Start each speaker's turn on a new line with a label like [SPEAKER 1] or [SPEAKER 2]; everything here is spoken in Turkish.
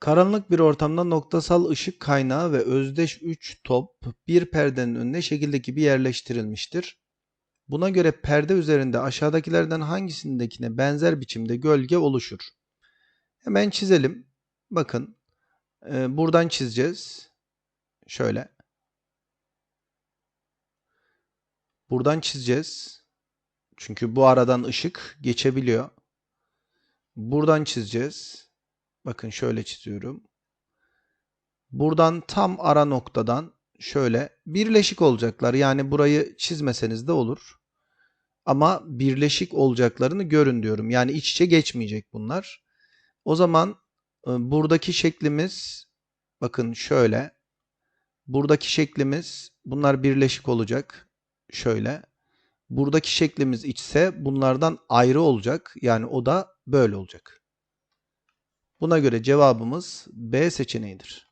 [SPEAKER 1] Karanlık bir ortamda noktasal ışık kaynağı ve özdeş 3 top bir perdenin önüne şekilde gibi yerleştirilmiştir. Buna göre perde üzerinde aşağıdakilerden hangisindekine benzer biçimde gölge oluşur? Hemen çizelim. Bakın e, buradan çizeceğiz. Şöyle. Buradan çizeceğiz. Çünkü bu aradan ışık geçebiliyor. Buradan çizeceğiz. Bakın şöyle çiziyorum. Buradan tam ara noktadan şöyle birleşik olacaklar. Yani burayı çizmeseniz de olur. Ama birleşik olacaklarını görün diyorum. Yani iç içe geçmeyecek bunlar. O zaman e, buradaki şeklimiz bakın şöyle. Buradaki şeklimiz bunlar birleşik olacak. Şöyle. Buradaki şeklimiz içse bunlardan ayrı olacak. Yani o da böyle olacak. Buna göre cevabımız B seçeneğidir.